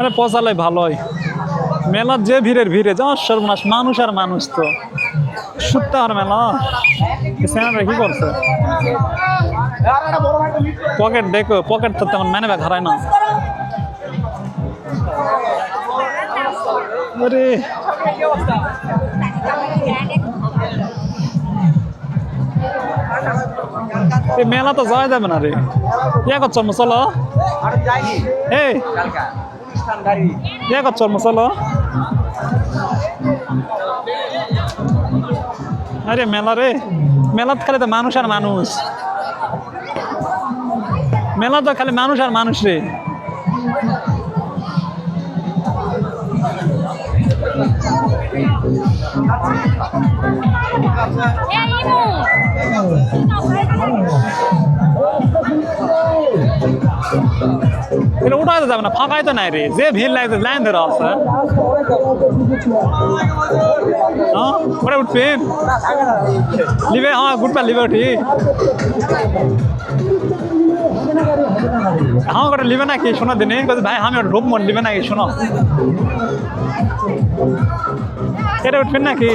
মানে পচালে ভালোই মেলার যে ভিড়ের ভিড়ে যা সর্বনাশ মানুষ আর মানুষ তো। সুত্তা আর মেলা। স্যানারা কি করছে? পকেট দেখো পকেট তো তেমন ম্যানে ব্যাগ হারায় না। আরে। এই মেলা তো যাওয়া যাবে না রে। ইয়া করছ চলো এই। করছ চলো আরে মেলা রে। মেলাত খালি তো মানুষ আর মানুষ। মেলা তো খালি মানুষ আর মানুষ রে। এটা উঠাইতে যাবে না, ফাঁকাই তো নাই রে। যে ভিড় লাগছে, লাইন ধরে আছে। হ্যাঁ? ওটা উঠবেন লিবে হ্যাঁ গুটপা লিবে উঠি। হ্যাঁ ওটা লিবে নাকি? শোনো দিনে। ভাই, আমি ওটা ঢুকবো লিবে নাকি? শোনো। এটা উঠবেন নাকি?